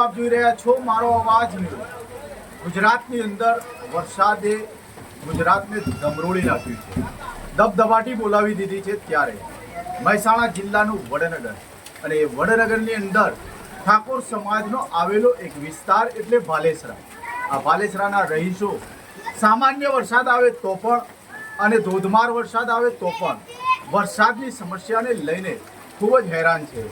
આપ જોઈ રહ્યા છો મારો અવાજ. ગુજરાતની અંદર વરસાદે ગુજરાતને ધમરોળી નાખ્યું છે. દબદબાટી બોલાવી દીધી છે ત્યારે. મહેસાણા જિલ્લાનું વડનગર. અને એ વડનગરની અંદર ઠાકોર સમાજનો આવેલો એક વિસ્તાર એટલે ભાલેસરા. આ ભાલેસરાના રહીશો, સામાન્ય વરસાદ આવે તો પણ અને ધોધમાર વરસાદ આવે તો પણ વરસાદની સમસ્યાને લઈને ખૂબ જ હેરાન છે.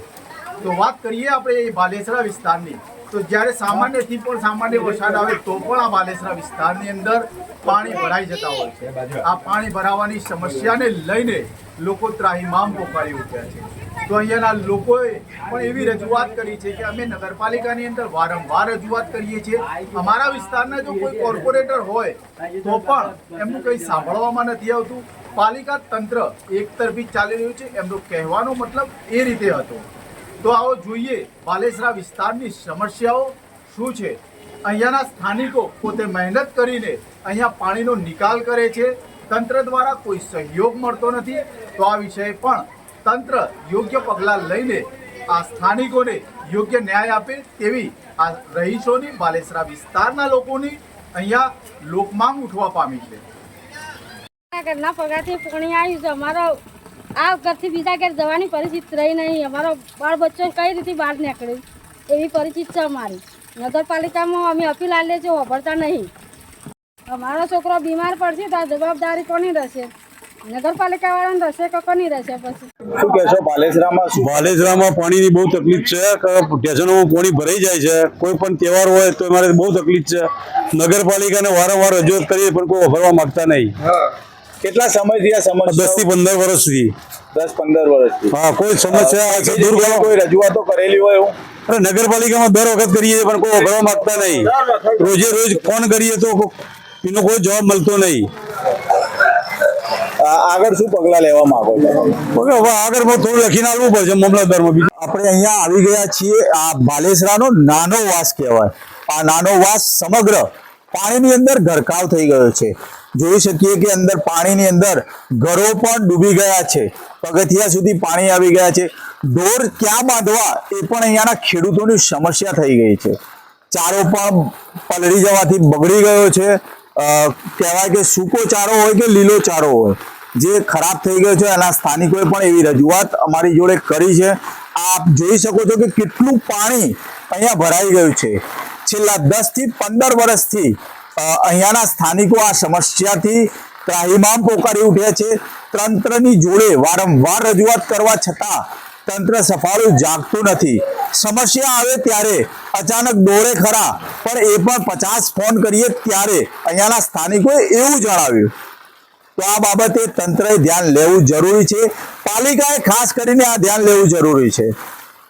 તો વાત કરીએ આપણે એ બાલેસરા વિસ્તારની. તો જ્યારે સામાન્યથી પણ સામાન્ય વરસાદ આવે તો પણ આ બાલેસરા વિસ્તારની અંદર પાણી ભરાઈ જતા હોય છે. આ પાણી ભરાવાની સમસ્યાને લઈને લોકો ત્રાહિમામ પોકારી ઉઠ્યા છે. તો અહીંયાના લોકોએ પણ એવી રજૂઆત કરી છે કે અમે નગરપાલિકાની અંદર વારંવાર રજૂઆત કરીએ છીએ. અમારા વિસ્તારના જો કોઈ કોર્પોરેટર હોય તો પણ એમનું કંઈ સાંભળવામાં નથી આવતું. પાલિકા તંત્ર એક તરફી ચાલી રહ્યું છે. એમનો કહેવાનો મતલબ એ રીતે હતો. તો આવો જોઈએ બાલેસરા વિસ્તારની સમસ્યાઓ શું છે? અહીંયાના સ્થાનિકો પોતે મહેનત કરીને અહીંયા પાણીનો નિકાલ કરે છે. તંત્ર દ્વારા કોઈ સહયોગ મળતો નથી. તો આ વિષય પણ તંત્ર યોગ્ય પગલાં લઈને આ સ્થાનિકોને યોગ્ય ન્યાય આપે તેવી આ રહીશોની બાલેસરા વિસ્તારના લોકોની અહીંયા લોકમાંગ ઉઠવા પામી છે. ઘરના પગાથી પાણી આવ્યું છે. અમારો આ ઘરથી બીજા ઘેર જવાની પરિસ્થિતિ રહી નહીં. અમારો બાળ બચ્ચો કઈ રીતે બહાર નીકળ્યું એવી પરિસ્થિતિ છે અમારી. નગરપાલિકામાં અમે અપીલ આલે છે વાપરતા નહીં. અમારો છોકરો બીમાર પડશે તો જવાબદારી કોની રહેશે? નગરપાલિકા વાળાને રહેશે કે કોની રહેશે પછી? શું કહેશો બાલેસરામાં બાલેજરામાં પાણીની બહુ તકલીફ છે. કે પાણી ભરાઈ જાય છે. કોઈ પણ તહેવાર હોય તો અમારે બહુ તકલીફ છે. નગરપાલિકાને વારંવાર રજૂઆત કરીએ પણ કોઈ વફરવા માંગતા નહીં. કેટલા સમયથી આ દસથી સમસ્યા પંદર વર્ષથી દસ પંદર વર્ષથી હા કોઈ સમસ્યા છે દૂર કોઈ રજૂઆતો કરેલી હોય એવું? અરે નગરપાલિકામાં દર વખત કરીએ પણ કોઈ ઓગળવા માંગતા નહીં. રોજે રોજ ફોન કરીએ તો એનો કોઈ જવાબ મળતો નહીં. આગળ શું પગલા લેવા માંગો છો? ઓકે હવે આગળ હું થોડું લખીને આવવું પડશે મામલતદારમાં બીજું આપણે અહીંયા આવી ગયા છીએ આ બાલેસરાનો નાનો વાસ કહેવાય. આ નાનો વાસ સમગ્ર પાણીની અંદર ગરકાવ થઈ ગયો છે. જોઈ શકીએ કે અંદર પાણીની અંદર ઘરો પણ ડૂબી ગયા છે. પગથિયા સુધી પાણી આવી ગયા છે. ઢોર ક્યાં બાંધવા એ પણ અહીંયાના ખેડૂતોની સમસ્યા થઈ ગઈ છે. ચારો પણ પલળી જવાથી બગડી ગયો છે. કહેવાય કે સૂકો ચારો હોય કે લીલો ચારો હોય, જે ખરાબ થઈ ગયો છે એના સ્થાનિકોએ પણ એવી રજૂઆત અમારી જોડે કરી છે. આપ જોઈ શકો છો કે કેટલું પાણી અહીંયા ભરાઈ ગયું છે. છેલ્લા દસથી પંદર વર્ષથી અહીંયાના સ્થાનિકો આ સમસ્યાથી ત્રાહિમામ પોકારી ઉઠ્યા છે. તંત્રની જોડે વારંવાર રજૂઆત કરવા છતાં તંત્ર સફાળું જાગતું નથી. સમસ્યા આવે ત્યારે અચાનક દોડે ખરા, પણ એ પણ પચાસ ફોન કરીએ ત્યારે અહીંયાના સ્થાનિકોએ એવું જણાવ્યું. તો આ બાબતે તંત્રએ ધ્યાન લેવું જરૂરી છે. પાલિકાએ ખાસ કરીને આ ધ્યાન લેવું જરૂરી છે.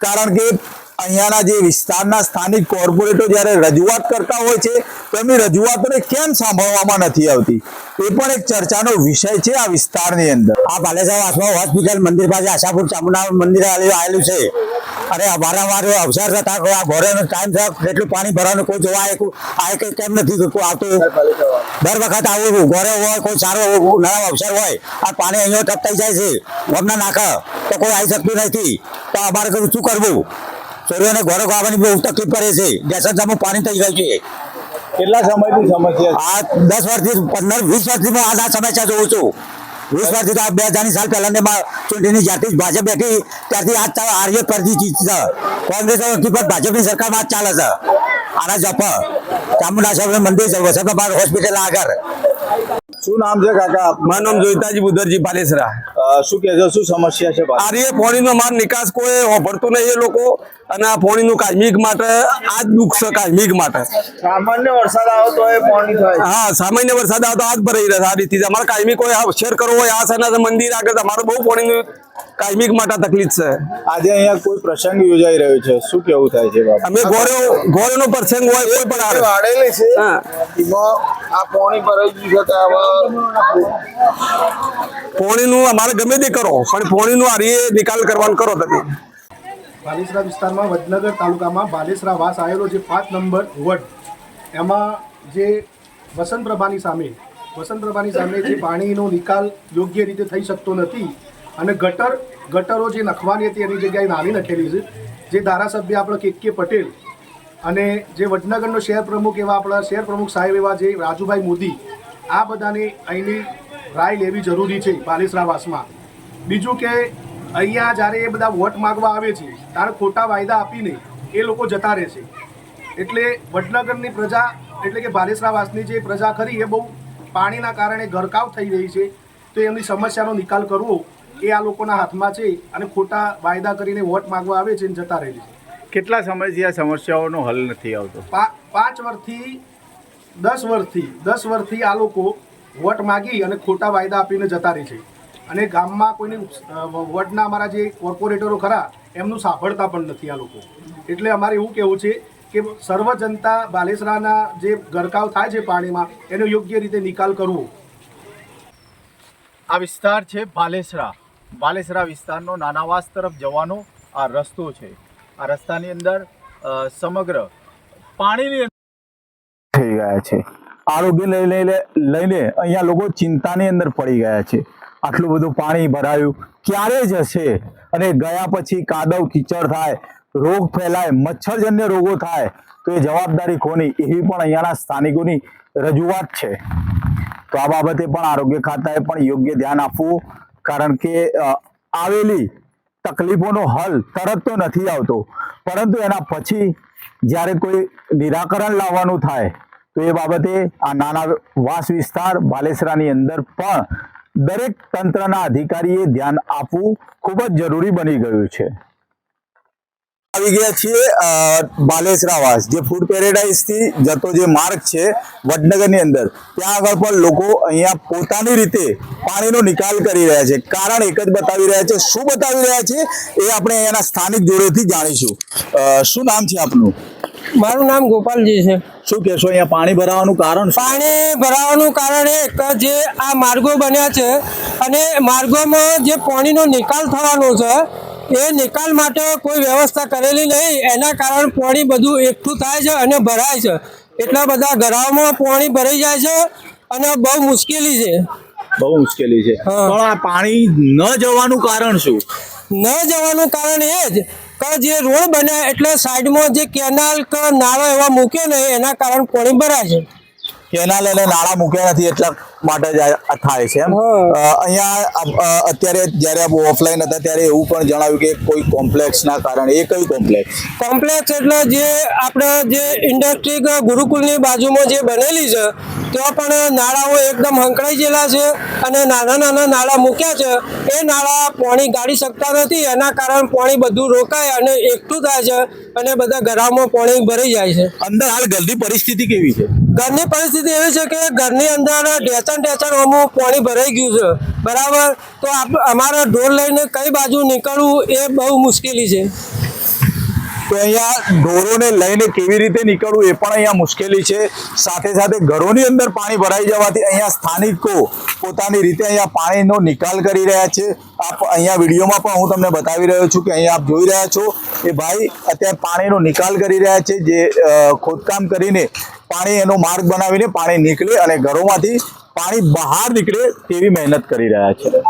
કારણ કે અહીંયાના જે વિસ્તારના સ્થાનિક કોર્પોરેટરો જ્યારે રજૂઆત કરતા હોય છે, તો એમની રજૂઆતોને કેમ સાંભળવામાં નથી આવતી? એ પણ એક ચર્ચાનો વિષય છે આ વિસ્તારની અંદર. આ બાલેસર આસમા હોસ્પિટલ મંદિર પાસે આશાપુર ચામુંડા મંદિર આવેલું છે. અને વારંવાર અવસર થતા આ ઘોરેનો ટાઈમ થયો કેટલું પાણી ભરવાનું કોઈ જોવા આ કંઈ કેમ નથી થતું આવતું? દર વખત આવું ઘોરે હોય, કોઈ સારો નવા અવસર હોય, આ પાણી અહીંયા ટપકાઈ જાય છે, ગમના નાખા તો કોઈ આવી શકતું નથી. તો અમારે શું કરવું? ચોરીઓને ઘરે આવવાની બહુ તકલીફ પડે છે. ગેસર જામું પાણી થઈ ગયું છે. કેટલા સમયથી સમસ્યા આ દસ વર્ષથી પંદર વીસ વર્ષથી હું આ સમસ્યા જોઉં છું. વીસ વર્ષથી તો આ બે હજારની સાલ પહેલા ને ચૂંટણીની જ્યારથી ભાજપ બેઠી ત્યારથી આજ આર્ય પરથી ચીજ છે કોંગ્રેસ પણ ભાજપની સરકારમાં આજ ચાલે છે. આના જપ ચામુંડા સાહેબ મંદિર છે વસંતબાદ હોસ્પિટલ આગળ. શું નામ છે કાકા મારું નામ જોઈતાજી બુધરજી બાલેસરા. અ, શું કહેશો શું સમસ્યા છે આ રે પાણીનો માર નિકાસ કોઈ વાપરતો નહીં એ લોકો અને આ પાણીનું કાયમિક માટે આ જ દુઃખ છે કાયમિક માટે. સામાન્ય વરસાદ આવે તો એ પાણી થાય. હા સામાન્ય વરસાદ આવતો આ જ ભરાઈ રહે આ રીતે અમારે કાયમી કોઈ શેર કરવો હોય આ સના મંદિર આગળ અમારે બહુ પાણીનું કાયમિક માટે તકલીફ છે. આજે અહીંયા કોઈ પ્રસંગ યોજાઈ રહ્યો છે. શું કેવું થાય છે બાબા અમે ગોરે ગોરેનો પ્રસંગ હોય કોઈ પણ આવે. વાડેલી છે. હા. એમાં આ પોણી ભરાઈ ગયું છે તો આવા પાણીનું અમારે ગમે તે કરો પણ પાણીનું આ રે નિકાલ કરવાનું કરો તમે. બાલેસરા વિસ્તારમાં વડનગર તાલુકામાં બાલેસરા વાસ આવેલો જે પાંચ નંબર વડ એમાં જે વસંતપ્રભાની સામે વસંતપ્રભાની સામે જે પાણીનો નિકાલ યોગ્ય રીતે થઈ શકતો નથી અને ગટર, ગટરો જે નખવાની હતી એની જગ્યાએ નાની નખેલી છે. જે ધારાસભ્ય આપણો કે કે પટેલ અને જે વડનગરનો શહેર પ્રમુખ એવા આપણા શહેર પ્રમુખ સાહેબ એવા જે રાજુભાઈ મોદી, આ બધાને અહીંની રાય લેવી જરૂરી છે બાલેસરાવાસમાં. બીજું કે અહીંયા જ્યારે એ બધા વોટ માગવા આવે છે, ત્યારે ખોટા વાયદા આપીને એ લોકો જતા રહે છે. એટલે વડનગરની પ્રજા, એટલે કે બાલેસરાવાસની જે પ્રજા ખરી એ બહુ પાણીના કારણે ગરકાવ થઈ રહી છે. તો એમની સમસ્યાનો નિકાલ કરવો એ આ લોકોના હાથમાં છે અને ખોટા વાયદા કરીને વોટ માગવા આવે છે અને જતા રહે છે. કેટલા સમયથી આ સમસ્યાઓનો હલ નથી આવતો? પાંચ વર્ષથી દસ વર્ષથી દસ વર્ષથી આ લોકો વોટ માગી અને ખોટા વાયદા આપીને જતા રહે છે. અને ગામમાં કોઈને વોર્ડના અમારા જે કોર્પોરેટરો ખરા એમનું સાંભળતા પણ નથી આ લોકો. એટલે અમારે એવું કહેવું છે કે સર્વ જનતા બાલેસરાના જે ગરકાવ થાય છે પાણીમાં એનો યોગ્ય રીતે નિકાલ કરવો. આ વિસ્તાર છે બાલેસરા. બાલેસરા વિસ્તારનો નાનાવાસ તરફ જવાનો આ રસ્તો છે. આ રસ્તાની અંદર સમગ્ર પાણીની થઈ ગયા છે. આરોગ્ય લઈ લઈને લઈને અહીંયા લોકો ચિંતાની અંદર પડી ગયા છે. આટલું બધું પાણી ભરાયું, ક્યારે જશે? અને ગયા પછી કાદવ કીચડ થાય, રોગ ફેલાય, મચ્છરજન્ય રોગો થાય, તો એ જવાબદારી કોની? એવી પણ અહીંયાના સ્થાનિકોની રજૂઆત છે. તો આ બાબતે પણ આરોગ્ય ખાતાએ પણ યોગ્ય ધ્યાન આપવું કારણ કે આવેલી તકલીફોનો હલ તરત તો નથી આવતો. પરંતુ એના પછી જ્યારે કોઈ નિરાકરણ લાવવાનું થાય, તો એ બાબતે આ નાના વાસ વિસ્તાર બાલેસરાની અંદર પણ દરેક તંત્રના અધિકારીએ ધ્યાન આપવું ખૂબ જ જરૂરી બની ગયું છે. આવી ગયા છીએ અ, બાલેસરા વાસ જે ફૂડ પેરેડાઇઝથી જતો જે માર્ગ છે વડનગરની અંદર. ત્યાં આગળ પણ લોકો અહીંયા પોતાની રીતે પાણીનો નિકાલ કરી રહ્યા છે. કારણ એક જ બતાવી રહ્યા છે શું બતાવી રહ્યા છે એ આપણે અહીંયાના સ્થાનિક જોડેથી જાણીશું. શું નામ છે આપનું? મારું નામ ગોપાલજી છે. શું કહેશો અહીંયા પાણી ભરાવાનું કારણ પાણી ભરાવાનું કારણ એ કે જે આ માર્ગો બન્યા છે અને માર્ગોમાં જે પાણીનો નિકાલ થવાનો છે એ નિકાલ માટે કોઈ વ્યવસ્થા કરેલી નહીં. એના કારણે પાણી બધું એકઠું થાય છે અને ભરાય છે. એટલા બધા ઘરાઓમાં પાણી ભરાઈ જાય છે અને બહુ મુશ્કેલી છે. બહુ મુશ્કેલી છે. પણ આ પાણી ન જવાનું કારણ શું? ન જવાનું કારણ એ જ કે જે રોડ બન્યા એટલે સાઈડમાં જે કેનાલ કે નાળો એવા મૂકે ને એના કારણે પાણી ભરાય છે. કેનાલ લઈને નાણાં મૂક્યા નથી એટલા માટે જ આ થાય છે એમ. અહીંયા અત્યારે જ્યારે ઓફલાઈન હતા ત્યારે એવું પણ જણાવ્યું કે કોઈ કોમ્પ્લેક્સના કારણે એ કયું કોમ્પ્લેક્સ કોમ્પ્લેક્સ એટલે જે આપણે જે ઇન્ડસ્ટ્રી ગુરુકુલની બાજુમાં જે બનેલી છે ત્યાં પણ નાળાઓ એકદમ હંકળાઈ ગયેલા છે અને નાના નાના નાળા મૂક્યા છે. એ નાળા પાણી ગાળી શકતા નથી એના કારણે પાણી બધું રોકાય અને એકઠું થાય છે અને બધા ઘરામાં પાણી ભરાઈ જાય છે. અંદર હાલ ગલદી પરિસ્થિતિ કેવી છે? ઘરની પરિસ્થિતિ એવી છે કે ઘરની અંદર ઢેચણ ઢેચણ અમુક પાણી ભરાઈ ગયું છે. બરાબર? તો અમારે ઢોર લઈને કઈ બાજુ નીકળવું એ બહુ મુશ્કેલી છે. તો અહીંયા ઢોરોને લઈને કેવી રીતે નીકળવું એ પણ અહીંયા મુશ્કેલી છે. સાથે સાથે ઘરોની અંદર પાણી ભરાઈ જવાથી અહીંયા સ્થાનિકો પોતાની રીતે અહીંયા પાણીનો નિકાલ કરી રહ્યા છે. આપ અહીંયા વિડીયોમાં પણ હું તમને બતાવી રહ્યો છું કે અહીંયા આપ જોઈ રહ્યા છો એ ભાઈ અત્યારે પાણીનો નિકાલ કરી રહ્યા છે. જે ખોદકામ કરીને પાણી એનો માર્ગ બનાવીને પાણી નીકળે અને ઘરોમાંથી પાણી બહાર નીકળે તેવી મહેનત કરી રહ્યા છે.